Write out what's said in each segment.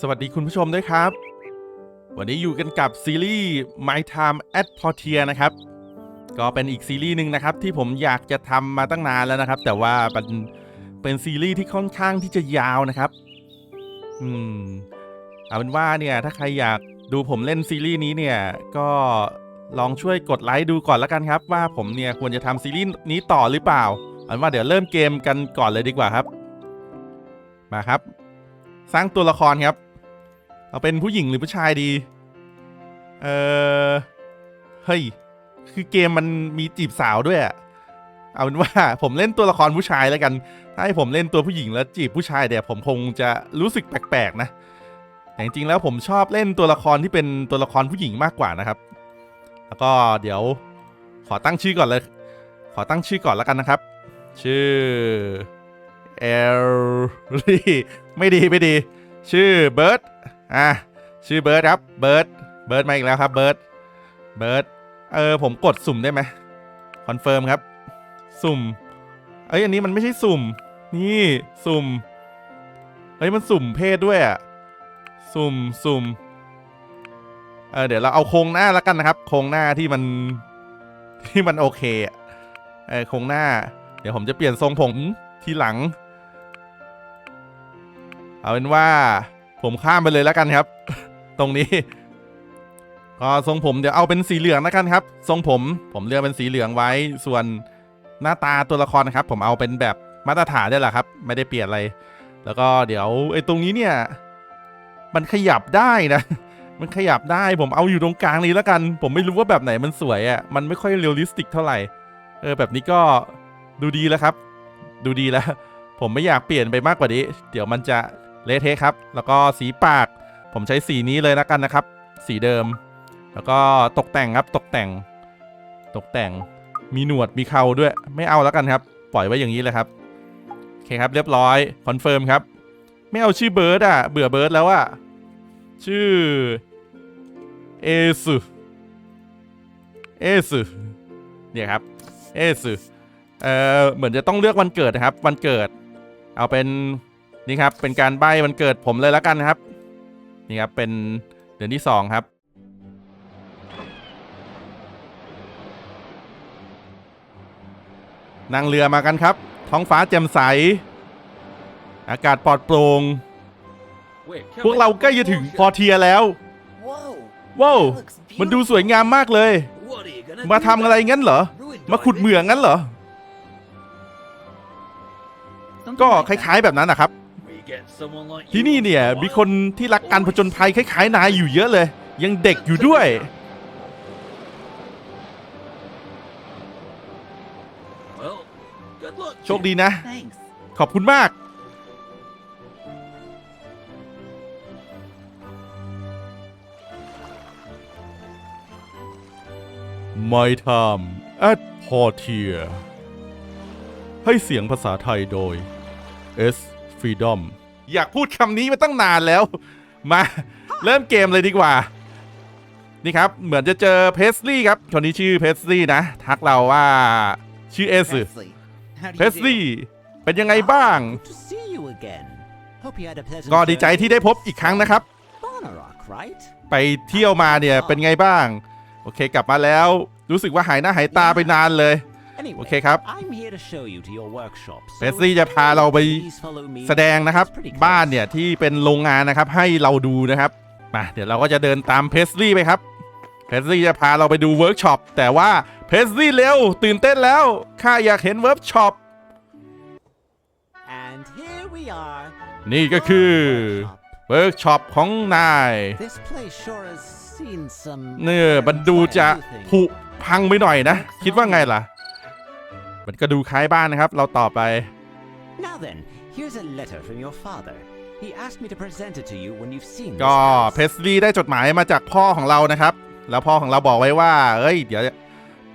สวัสดีคุณผู้ชมด้วยครับ วันนี้อยู่กันกับซีรีส์ My Time at Portier นะครับ ก็เป็นอีกซีรีส์หนึ่งนะครับที่ผมอยากจะทำมาตั้งนานแล้วนะครับ แต่ว่าเป็นเป็นซีรีส์ที่ค่อนข้างที่จะยาวนะครับ อืมเอาเป็นว่าเนี่ยถ้าใครอยากดูผมเล่นซีรีส์นี้เนี่ยก็ลองช่วยกดไลค์ดูก่อนแล้วกันครับ ว่าผมเนี่ยควรจะทำซีรีส์นี้ต่อหรือเปล่าเอาเป็นว่าเดี๋ยวเริ่มเกมกันก่อนเลยดีกว่าครับ มาครับ สร้างตัวละครครับ เอาเป็นผู้หญิงหรือผู้ชายดี เออเฮ้ย คือเกมมันมีจีบสาวด้วยอะเอาเป็นว่าผมเล่นตัวละครผู้ชายแล้วกัน ถ้าให้ผมเล่นตัวผู้หญิงแล้วจีบผู้ชายเดี๋ยวผมคงจะรู้สึกแปลกๆนะ แต่จริงๆแล้วผมชอบเล่นตัวละครที่เป็นตัวละครผู้หญิงมากกว่านะครับ แล้วก็เดี๋ยวขอตั้งชื่อก่อนเลย ขอตั้งชื่อก่อนแล้วกันนะครับ ชื่อ เอลลี่ไม่ดีไม่ดี ชื่อเบิร์ดอะชื่อเบิร์ดครับเบิร์ดเบิร์ดมาอีกแล้วครับเบิร์ดเบิร์ดเออผมกดสุ่มได้ไหมคอนเฟิร์มครับ สุ่มเอ้ยอันนี้มันไม่ใช่สุ่ม นี่สุ่มเฮ้ยมันสุ่มเพศด้วยอะสุ่มสุ่มเออเดี๋ยวเราเอาโครงหน้าแล้วกันนะครับ โครงหน้าที่มันที่มันโอเคอะเออโครงหน้า เดี๋ยวผมจะเปลี่ยนทรงผมทีหลัง เอาเป็นว่าผมข้ามไปเลยแล้วกันครับ ตรงนี้ ก็ทรงผมเดี๋ยวเอาเป็นสีเหลืองแล้วกันครับ ทรงผมผมเลือกเป็นสีเหลืองไว้ ส่วนหน้าตาตัวละครนะครับ ผมเอาเป็นแบบมาตรฐานได้แหละครับ ไม่ได้เปลี่ยนอะไร แล้วก็เดี๋ยวไอ้ตรงนี้เนี่ย มันขยับได้นะ มันขยับได้ผมเอาอยู่ตรงกลางนี้แล้วกัน ผมไม่รู้ว่าแบบไหนมันสวยอะ่ะมันไม่ค่อยเรียลลิสติกเท่าไหร่เออแบบนี้ก็ดูดีแล้วครับ ดูดีแล้ว ผมไม่อยากเปลี่ยนไปมากกว่านี้ เดี๋ยวมันจะ เลเทครับ แล้วก็สีปาก ผมใช้สีนี้เลยแล้วกันนะครับ สีเดิม แล้วก็ตกแต่งครับตกแต่ง ตกแต่งมีหนวดมีเคราด้วยไม่เอาแล้วกันครับ ปล่อยไว้อย่างนี้เลยครับโอเคครับเรียบร้อยคอนเฟิร์มครับ ไม่เอาชื่อเบิร์ดอะเบื่อเบิร์ดแล้วอะชื่อเอสเอสเนี่ยครับเอสเอ่อเหมือนจะต้องเลือกวันเกิดนะครับ วันเกิด เอาเป็น นี่ครับเป็นการใบ้วันเกิดผมเลยแล้วกันครับ นี่ครับเป็นเดือนที่สองครับ นั่งเรือมากันครับ ท้องฟ้าแจ่มใส อากาศปลอดโปร่งพวกเราใกล้จะถึงพอเทียแล้ว ว้าว มันดูสวยงามมากเลย มาทำอะไรงั้นเหรอ มาขุดเหมืองงั้นเหรอ ก็คล้ายๆแบบนั้นนะครับ ที่นี่เนี่ยมีคนที่รักการผจญภัยคล้ายๆนายอยู่เยอะเลย ยังเด็กอยู่ด้วย โชคดีนะ ขอบคุณมาก My Time at Portier ให้เสียงภาษาไทยโดย S Freedom อยากพูดคำนี้มาตั้งนานแล้ว มา เริ่มเกมเลยดีกว่า นี่ครับ เหมือนจะเจอเพสลี่ครับคนนี้ชื่อเพสลี่นะ ทักเราว่าชื่อเอสเพสลี่เป็นยังไงบ้าง ก็ดีใจที่ได้พบอีกครั้งนะครับ ไปเที่ยวมาเนี่ยเป็นไงบ้าง โอเคกลับมาแล้ว รู้สึกว่าหายหน้าหายตาไปนานเลย โอเคครับเฟสซี่จะพาเราไปแสดงนะครับ บ้านเนี่ยที่เป็นโรงงานนะครับ ให้เราดูนะครับมาเดี๋ยวเราก็จะเดินตามเพสลี่ไปครับเพสลี่จะพาเราไปดูเวิร์กช็อปแต่ว่าเพสลี่เร็วตื่นเต้นแล้วข้าอยากเห็นเวิร์กช็อปนี่ก็คือเวิร์กช็อปของนายเนี่ยมันดูจะผุพังไปหน่อยนะ คิดว่าไงล่ะ มันก็ดูคล้ายบ้านนะครับ เราต่อไป Now then, here's a letter from your father. He asked me to present it to you when you've seen ก็ this house. เพสลีย์ได้จดหมายมาจากพ่อของเรานะครับ แล้วพ่อของเราบอกไว้ว่า เอ้ย เดี๋ยว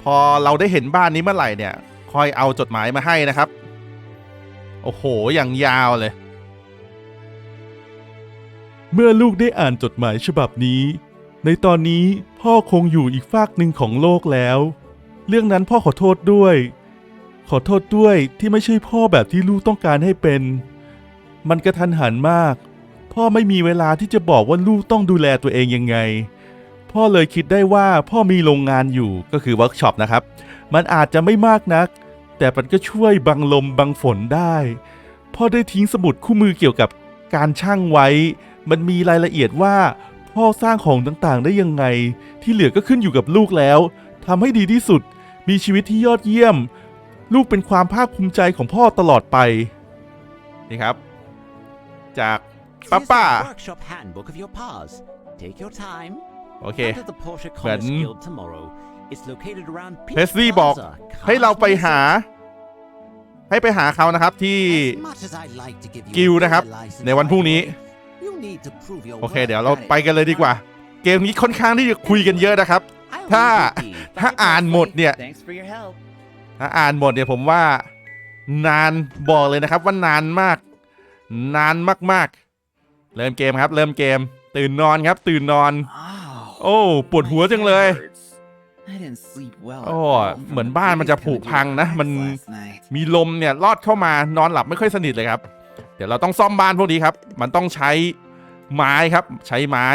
พอเราได้เห็นบ้านนี้เมื่อไหร่เนี่ย คอยเอาจดหมายมาให้นะครับ โอ้โห อย่างยาวเลย เมื่อลูกได้อ่านจดหมายฉบับนี้ ในตอนนี้พ่อคงอยู่อีกฝากหนึ่งของโลกแล้ว เรื่องนั้นพ่อขอโทษด้วย ขอโทษด้วยที่ไม่ใช่พ่อแบบที่ลูกต้องการให้เป็น มันกระทันหันมาก พ่อไม่มีเวลาที่จะบอกว่าลูกต้องดูแลตัวเองยังไง พ่อเลยคิดได้ว่าพ่อมีโรงงานอยู่ก็คือเวิร์กช็อปนะครับ มันอาจจะไม่มากนัก แต่มันก็ช่วยบังลมบังฝนได้ พ่อได้ทิ้งสมุดคู่มือเกี่ยวกับการช่างไว้ มันมีรายละเอียดว่าพ่อสร้างของต่างๆได้ยังไง ที่เหลือก็ขึ้นอยู่กับลูกแล้วทำให้ดีที่สุด มีชีวิตที่ยอดเยี่ยม ลูกเป็นความภาคภูมิใจของพ่อตลอดไป นี่ครับ จาก Here's Papa. the workshop handbook of your paws. Take your time. โอเค Enter the Porsche เหมือน Commerce Guild tomorrow. It's located around เพสซี่บอกให้เราไปหา ให้ไปหาเขานะครับที่กิลด์นะครับ ในวันพรุ่งนี้ โอเค เดี๋ยวเราไปกันเลยดีกว่า เกมนี้ค่อนข้างที่จะคุยกันเยอะนะครับ ถ้าถ้าอ่านหมดเนี่ย ถ้าอ่านหมดเนี่ยผมว่า นานบอกเลยนะครับว่านานมาก นานมากๆ เริ่มเกมครับ เริ่มเกม ตื่นนอนครับ ตื่นนอน Oh, โอ้ปวดหัวจังเลย hurts. I didn't sleep well. โอ้ at all from เหมือน the บ้านมันจะ biggest ผุ kind of พังนะ attacks มัน last night. มีลมเนี่ยลอดเข้ามานอนหลับไม่ค่อยสนิทเลยครับ เดี๋ยวเราต้องซ่อมบ้านพวกนี้ครับ มันต้องใช้ไม้ครับ ใช้ไม้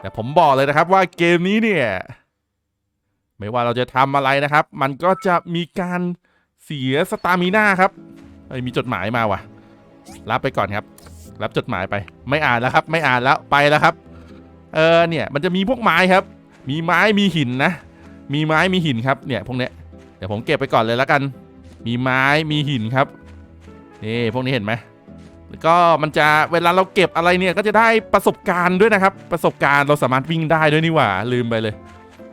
แต่ผมบอกเลยนะครับว่าเกมนี้เนี่ย ไม่ว่าเราจะทำอะไรนะครับ มันก็จะมีการเสียสตามิน่าครับเอ้ยมีจดหมายมาว่ะ รับไปก่อนครับ รับจดหมายไป ไม่อ่านแล้วครับ ไม่อ่านแล้วไปแล้วครับ เออเนี่ยมันจะมีพวกไม้ครับ มีไม้มีหินนะ มีไม้มีหินครับเนี่ยพวกเนี้ยเดี๋ยวผมเก็บไปก่อนเลยแล้วกัน มีไม้มีหินครับนี่พวกนี้เห็นไหมแล้วก็มันจะเวลาเราเก็บอะไรเนี่ยก็จะได้ประสบการณ์ด้วยนะครับ ประสบการณ์เราสามารถวิ่งได้ด้วยนี่หว่าลืมไปเลย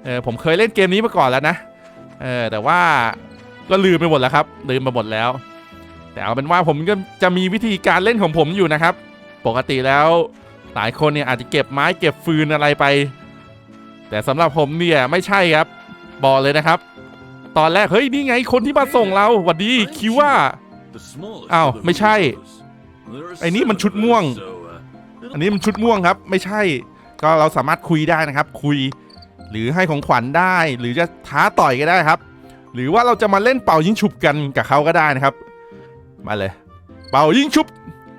เออผมเคยเล่นเกมนี้มาก่อนแล้วนะ เออแต่ว่าก็ลืมไปหมดแล้วครับ ลืมไปหมดแล้ว แต่เอาเป็นว่าผมก็จะมีวิธีการเล่นของผมอยู่นะครับ ปกติแล้วหลายคนเนี่ยอาจจะเก็บไม้เก็บฟืนอะไรไป แต่สำหรับผมเนี่ยไม่ใช่ครับบอกเลยนะครับ ตอนแรกเฮ้ยนี่ไงคนที่มาส่งเราหวัดดีคิดว่าอ้าวไม่ใช่ไอ้นี่มันชุดม่วง อันนี้มันชุดม่วงครับ ไม่ใช่ ก็เราสามารถคุยได้นะครับ คุย หรือให้ของขวัญได้ หรือจะท้าต่อยก็ได้ครับ หรือว่าเราจะมาเล่นเป่ายิงฉุบกันกับเขาก็ได้นะครับ มาเลย เป่ายิงฉุบ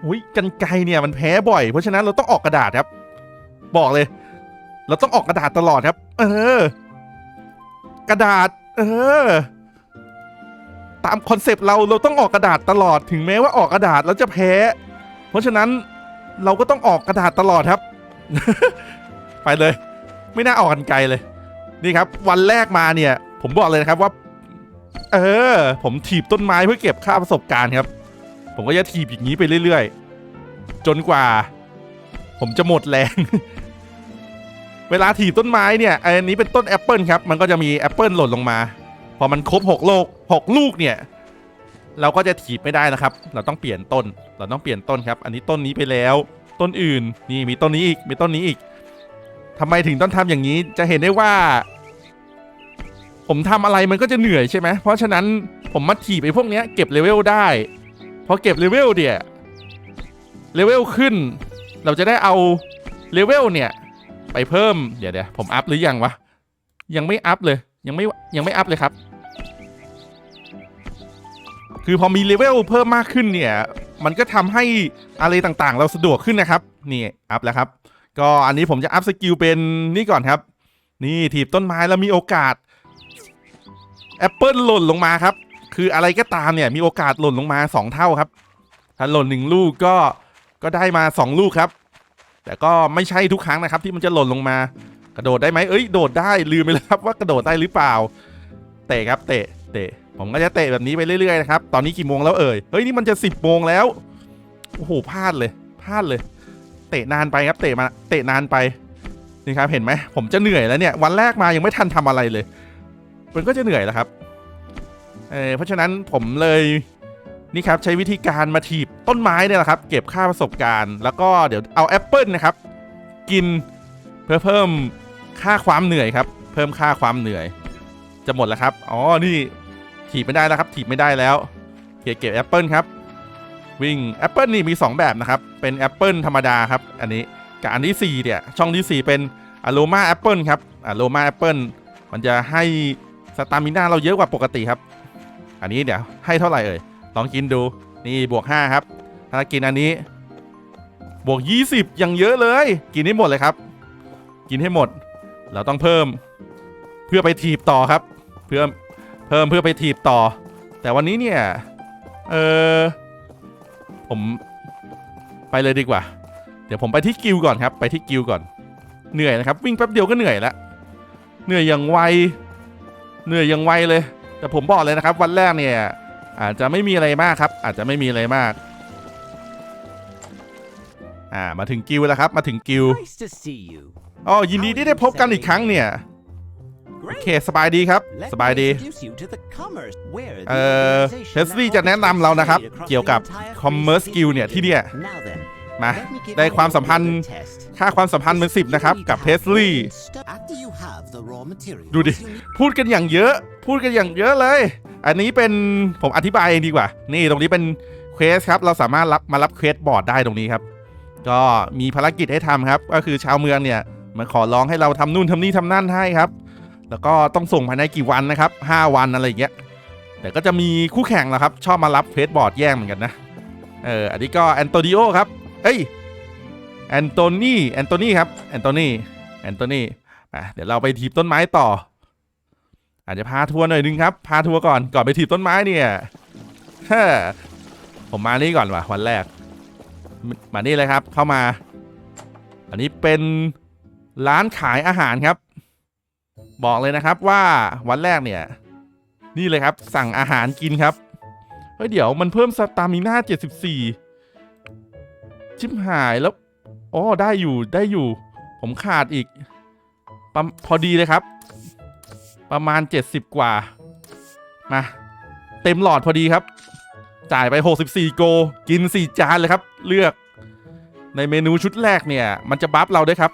อุ้ยกันไกรเนี่ยมันแพ้บ่อย เพราะฉะนั้นเราต้องออกกระดาษครับ บอกเลย เราต้องออกกระดาษตลอดครับ เออ กระดาษ เออ ตามคอนเซปต์เราเราต้องออกกระดาษตลอดถึงแม้ว่าออกกระดาษแล้วจะแพ้ เพราะฉะนั้นเราก็ต้องออกกระดาษตลอดครับ ไปเลย ไม่น่าออกกันไกลเลย นี่ครับ วันแรกมาเนี่ย ผมบอกเลยนะครับว่า เออ ผมถีบต้นไม้เพื่อเก็บค่าประสบการณ์ครับ ผมก็จะถีบอย่างนี้ไปเรื่อยๆ จนกว่า ผมจะหมดแรง เวลาถีบต้นไม้เนี่ย อันนี้เป็นต้นแอปเปิลครับ มันก็จะมีแอปเปิลหล่นลงมา พอมันครบหกโลกหกลูกเนี่ย เราก็จะถีบไม่ได้นะครับ เราต้องเปลี่ยนต้น เราต้องเปลี่ยนต้นครับ อันนี้ต้นนี้ไปแล้ว ต้นอื่น นี่มีต้นนี้อีก มีต้นนี้อีก ทำไมถึงต้องทำอย่างนี้จะเห็นได้ว่า ผมทำอะไรมันก็จะเหนื่อยใช่ไหมเพราะฉะนั้นผมมาถีบไอ้พวกเนี้ยเก็บเลเวลได้พอเก็บเลเวลเนี่ยเลเวลขึ้น เราจะได้เอาเลเวลเนี่ยไปเพิ่มเดี๋ยวเดี๋ยวผมอัพหรือยังวะยังไม่อัพเลยยังไม่ยังไม่อัพเลยครับ คือพอมีเลเวลเพิ่มมากขึ้นเนี่ย มันก็ทำให้อะไรต่างๆ เราสะดวกขึ้นนะครับ นี่อัพแล้วครับ ก็อันนี้ผมจะอัพสกิลเป็นนี่ก่อนครับ นี่ถีบต้นไม้แล้วมีโอกาสแอปเปิลหล่นลงมาครับ คืออะไรก็ตามเนี่ยมีโอกาสหล่นลงมา 2 เท่าครับ ถ้าหล่นหนึ่งลูกก็ก็ได้มา 2 ลูกครับ แต่ก็ไม่ใช่ทุกครั้งนะครับ ที่มันจะหล่นลงมา กระโดดได้ไหมเอ้ยโดดได้ลืมไปแล้วครับว่ากระโดดได้หรือเปล่า เตะครับเตะเตะผมก็จะเตะแบบนี้ไปเรื่อยๆนะครับ ตอนนี้กี่โมงแล้วเอ่ย เฮ้ยนี่มันจะ 10บโมงแล้ว โอ้โหพลาดเลย พลาดเลย เตะนานไปครับเตะมาเตะนานไปนี่ครับเห็นไหมผมจะเหนื่อยแล้วเนี่ยวันแรกมายังไม่ทันทำอะไรเลย มันก็จะเหนื่อยแล้วครับเเพราะฉะนั้นผมเลยนี่ครับใช้วิธีการมาถีบต้นไม้เนี่ยแหละครับ เก็บค่าประสบการณ์ แล้วก็เดี๋ยวเอาแอปเปิลนะครับ กินเพื่อเพิ่มค่าความเหนื่อยครับ เพิ่มค่าความเหนื่อย จะหมดแล้วครับอ๋อนี่ถีบไม่ได้แล้วครับถีบไม่ได้แล้วเก็บเก็บแอปเปิลครับ วิ่งแอปเปิลนี่มี 2 แบบนะครับ เป็นแอปเปิลธรรมดาครับ อันนี้กับอันที่ 4 เนี่ย ช่องที่ 4 เป็นอโรมาแอปเปิลครับอโรมาแอปเปิลมันจะให้สตามิน่าเราเยอะกว่าปกติครับ อันนี้เดี๋ยวให้เท่าไหร่เอ่ย ลองกินดู นี่บวก 5 ครับ ถ้ากินอันนี้ บวก 20 ยังเยอะเลย กินให้หมดเลยครับ กินให้หมด เราต้องเพิ่มเพื่อไปถีบต่อครับ เพื่อเพิ่มเพื่อไปถีบต่อ แต่วันนี้เนี่ย เออ ผมไปเลยดีกว่า เดี๋ยวผมไปที่กิลก่อนครับ ไปที่กิลก่อน เหนื่อยนะครับ วิ่งแป๊บเดียวก็เหนื่อยแล้วเหนื่อยอย่างไว เหนื่อยอย่างไวเลย แต่ผมบอกเลยนะครับ วันแรกเนี่ย อาจจะไม่มีอะไรมากครับ อาจจะไม่มีอะไรมาก อ่ามาถึงกิลแล้วครับ มาถึงกิล Nice to see you. อ๋อยินดีที่ได้พบกันอีกครั้งเนี่ย โอ Great. เคสบายดีครับ Let สบาย me ดี introduce you to the commerce where the เอ่อ organization เทสลี่ that จะแนะนำเรานะครับ operates across เกี่ยวกับ the entire Commerce Free Guild City เนี่ยที่เนี่ย Now then, มา let me give ได้ you ความ a สัมพันธ์ little test. ค่าความสัมพันธ์เป็นสิบนะครับ กับเทสลี่ After you have the raw materials, ดูดิ you need พูดกันอย่างเยอะ พูดกันอย่างเยอะเลย อันนี้เป็นผมอธิบายเองดีกว่า นี่ตรงนี้เป็นเควสครับ เราสามารถรับมารับเควสบอร์ดได้ตรงนี้ครับ ก็มีภารกิจให้ทำครับ ก็คือชาวเมืองเนี่ยมาขอร้องให้เราทำนู่นทำนี่ทำนั่นให้ครับ แล้วก็ต้องส่งภายในกี่วันนะครับ 5 วันอะไรอย่างเงี้ยแต่ก็จะมีคู่แข่งแหละครับ ชอบมารับเควสบอร์ดแย่งเหมือนกันนะเอออันนี้ก็แอนโตนิโอครับเอ้ยแอนโทนีแอนโทนีครับแอนโทนีแอนโทนีอะเดี๋ยวเราไปทีบต้นไม้ต่อ อาจจะพาทัวร์หน่อยนึงครับ พาทัวร์ก่อนก่อนไปถีบต้นไม้เนี่ยผมมานี่ก่อนว่ะวันแรกมมานี่เลยครับ เข้ามา อันนี้เป็นร้านขายอาหารครับ บอกเลยนะครับว่าวันแรกเนี่ย นี่เลยครับ สั่งอาหารกินครับ เฮ้ยเดี๋ยวมันเพิ่มสตามิน่า74 ชิบหายแล้วอ๋อได้อยู่ได้อยู่ ผมขาดอีก พอดีเลยครับ ประมาณ 70 กว่า มา เต็มหลอดพอดีครับ จ่ายไป 64 โก กิน 4 จานเลยครับ เลือกในเมนูชุดแรกเนี่ย มันจะบัฟเราด้วยครับ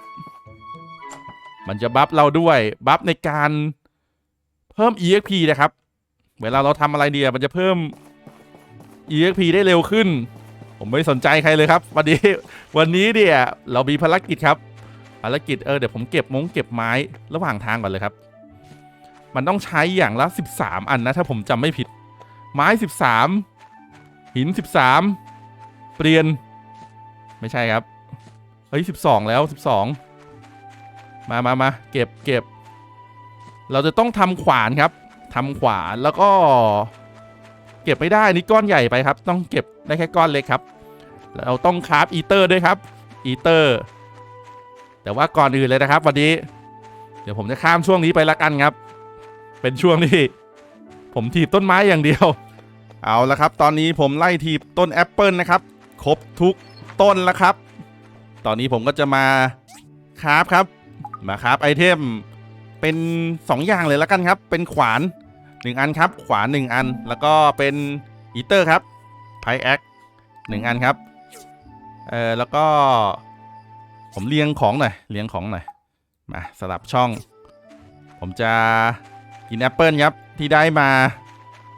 มันจะบัฟเราด้วยบัฟในการเพิ่ม EXP นะครับ เวลาเราทำอะไรเดียมันจะเพิ่ม EXP ได้เร็วขึ้น ผมไม่สนใจใครเลยครับ วันนี้วันนี้เนี่ยเรามีภารกิจครับภารกิจเออเดี๋ยวผมเก็บมงเก็บไม้ระหว่างทางก่อนเลยครับ มันต้องใช้อย่างละ 13 อันนะ ถ้าผมจำไม่ผิด ไม้ 13 หิน 13 เปลี่ยน ไม่ใช่ครับ เฮ้ย 12 แล้ว 12 มามามาเก็บเก็บ เราจะต้องทำขวานครับทำขวานแล้วก็ เก็บไม่ได้นี่ก้อนใหญ่ไปครับ ต้องเก็บได้แค่ก้อนเล็กครับ เราต้องคราฟอีเตอร์ด้วยครับ อีเตอร์ แต่ว่าก่อนอื่นเลยนะครับ วันนี้ เดี๋ยวผมจะข้ามช่วงนี้ไปละกันครับ เป็นช่วงที่ผมถีบต้นไม้อย่างเดียว เอาละครับ ตอนนี้ผมไล่ถีบต้นแอปเปิลนะครับ ครบทุกต้นแล้วครับ ตอนนี้ผมก็จะมาคราฟครับ มาคราฟไอเทมเป็น 2 อย่างเลยละกันครับ เป็นขวาน 1 อันครับ ขวาน 1 อัน แล้วก็เป็นอีเตอร์ครับไพแอคหนึ่งอันครับเออแล้วก็ผมเรียงของหน่อยเรียงของหน่อยมาสลับช่อง ผมจะกินแอปเปิลครับที่ได้มา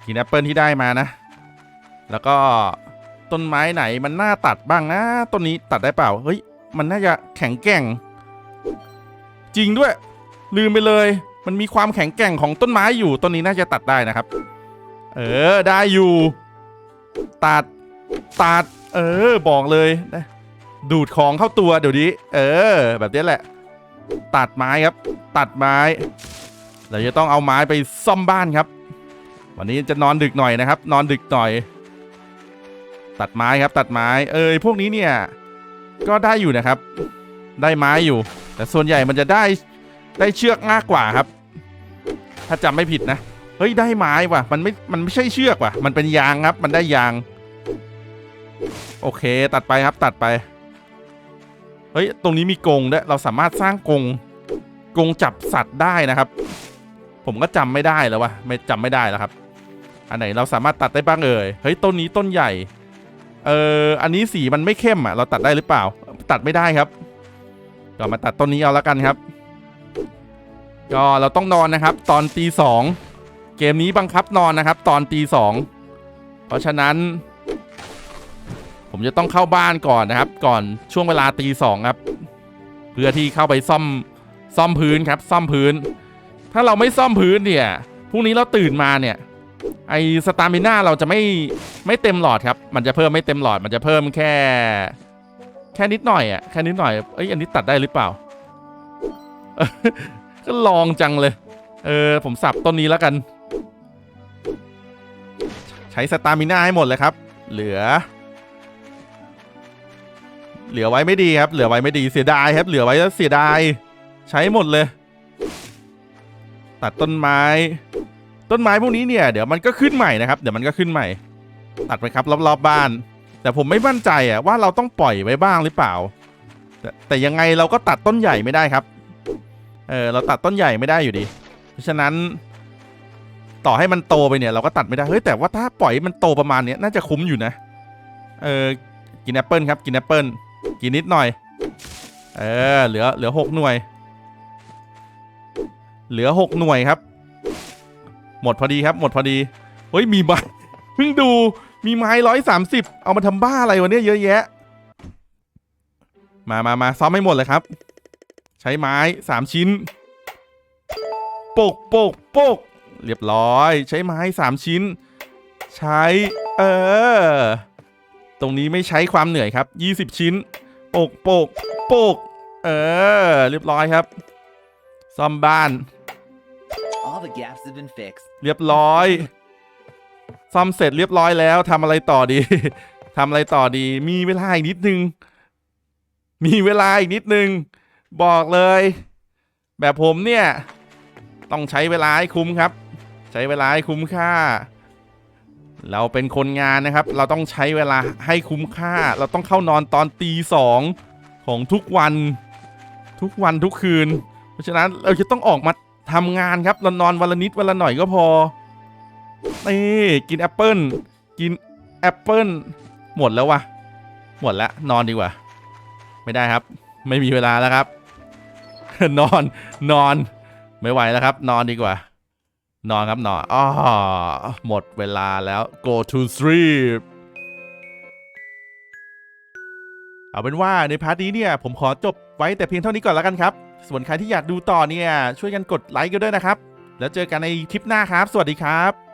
กินแอปเปิลที่ได้มานะ แล้วก็ต้นไม้ไหนมันน่าตัดบ้างนะต้นนี้ตัดได้เปล่าเฮ้ยมันน่าจะแข็งแกร่ง จริงด้วย ลืมไปเลย มันมีความแข็งแกร่งของต้นไม้อยู่ต้นนี้น่าจะตัดได้นะครับ เออได้อยู่ ตัดตัด เออบอกเลยนะดูดของเข้าตัวเดี๋ยวนี้ เออ แบบนี้แหละ ตัดไม้ครับ ตัดไม้เราจะต้องเอาไม้ไปซ่อมบ้านครับ วันนี้จะนอนดึกหน่อยนะครับ นอนดึกหน่อย ตัดไม้ครับ ตัดไม้ เออพวกนี้เนี่ย ก็ได้อยู่นะครับ ได้ไม้อยู่ แต่ส่วนใหญ่มันจะได้ได้เชือกมากกว่าครับ ถ้าจำไม่ผิดนะเฮ้ยได้ไม้ว่ะมันไม่มันไม่ใช่เชือกว่ะ มันเป็นยางครับ มันได้ยาง โอเค ตัดไปครับตัดไปเฮ้ยตรงนี้มีกรงด้วยเราสามารถสร้างกรงกรงจับสัตว์ได้นะครับ ผมก็จำไม่ได้แล้ววะไม่จำไม่ได้แล้วครับ อันไหนเราสามารถตัดได้บ้างเอ่ยเฮ้ยต้นนี้ต้นใหญ่เอออันนี้สีมันไม่เข้มอะ เราตัดได้หรือเปล่า ตัดไม่ได้ครับ ก็มาตัดต้นนี้เอาแล้วกันครับ ก็เราต้องนอนนะครับ ตอนตีสองเกมนี้บังคับนอนนะครับ ตอนตีสองเพราะฉะนั้น ผมจะต้องเข้าบ้านก่อนนะครับ ก่อนช่วงเวลาตีสองครับ เพื่อที่เข้าไปซ่อมซ่อมพื้นครับ ซ่อมพื้น ถ้าเราไม่ซ่อมพื้นเนี่ยพรุ่งนี้เราตื่นมาเนี่ยไอสตามิน่าเราจะไม่ไม่เต็มหลอดครับ มันจะเพิ่มไม่เต็มหลอด มันจะเพิ่มแค่ แค่นิดหน่อยอะแค่นิดหน่อยเอ้ยอันนี้ตัดได้หรือเปล่า ก็ลองจังเลย เออผมสับต้นนี้แล้วกัน ใช้สตามิน่าให้หมดเลยครับ เหลือ เหลือไว้ไม่ดีครับ เหลือไว้ไม่ดีเสียดายครับ เหลือไว้แล้วเสียดาย ใช้หมดเลย ตัดต้นไม้ ต้นไม้พวกนี้เนี่ย เดี๋ยวมันก็ขึ้นใหม่นะครับ เดี๋ยวมันก็ขึ้นใหม่ ตัดไปครับรอบๆบ้าน แต่ผมไม่มั่นใจอะว่าเราต้องปล่อยไว้บ้างหรือเปล่า แต่แต่ยังไงเราก็ตัดต้นใหญ่ไม่ได้ครับ เออเราตัดต้นใหญ่ไม่ได้อยู่ดี เพราะฉะนั้น ต่อให้มันโตไปเนี่ย เราก็ตัดไม่ได้ เฮ้ยแต่ว่าถ้าปล่อยมันโตประมาณเนี้ยน่าจะคุ้มอยู่นะ เออกินแอปเปิลครับกินแอปเปิลกินนิดหน่อย เออเหลือเหลือหกหน่วย เหลือหกหน่วยครับ หมดพอดีครับ หมดพอดี เฮ้ยมีไม้เพิ่งดู มีไม้ร้อยสามสิบเอามาทำบ้าอะไรวะเนี่ยเยอะแยะ มามามาซ้อมให้หมดเลยครับ ใช้ไม้สามชิ้นโปกโปกโปกเรียบร้อย ใช้ไม้สามชิ้น ใช้ เออ ตรงนี้ไม่ใช้ความเหนื่อยครับ20ชิ้นโปกโปกโปกเออ เรียบร้อยครับ ซ่อมบ้าน All the gaps have been fixed. เรียบร้อย ซ่อมเสร็จเรียบร้อยแล้วทำอะไรต่อดีทำอะไรต่อดี มีเวลาอีกนิดนึง มีเวลาอีกนิดนึง บอกเลย แบบผมเนี่ย ต้องใช้เวลาให้คุ้มครับ ใช้เวลาให้คุ้มค่า เราเป็นคนงานนะครับ เราต้องใช้เวลาให้คุ้มค่า เราต้องเข้านอนตอนตีสองของทุกวัน ทุกวันทุกคืน เพราะฉะนั้นเราจะต้องออกมาทำงานครับเรานอนวันละนิดวันละหน่อยก็พอ นี่กินแอปเปิลกินแอปเปิลหมดแล้ววะหมดแล้วนอนดีกว่า ไม่ได้ครับ ไม่มีเวลาแล้วครับ นอนนอนไม่ไหวแล้วครับ นอนดีกว่า นอนครับนอนอ๋อหมดเวลาแล้ว go to sleep เอาเป็นว่าในพาร์ทนี้เนี่ย ผมขอจบไว้แต่เพียงเท่านี้ก่อนแล้วกันครับ ส่วนใครที่อยากดูต่อเนี่ย ช่วยกันกดไลค์กันด้วยนะครับ แล้วเจอกันในคลิปหน้าครับ สวัสดีครับ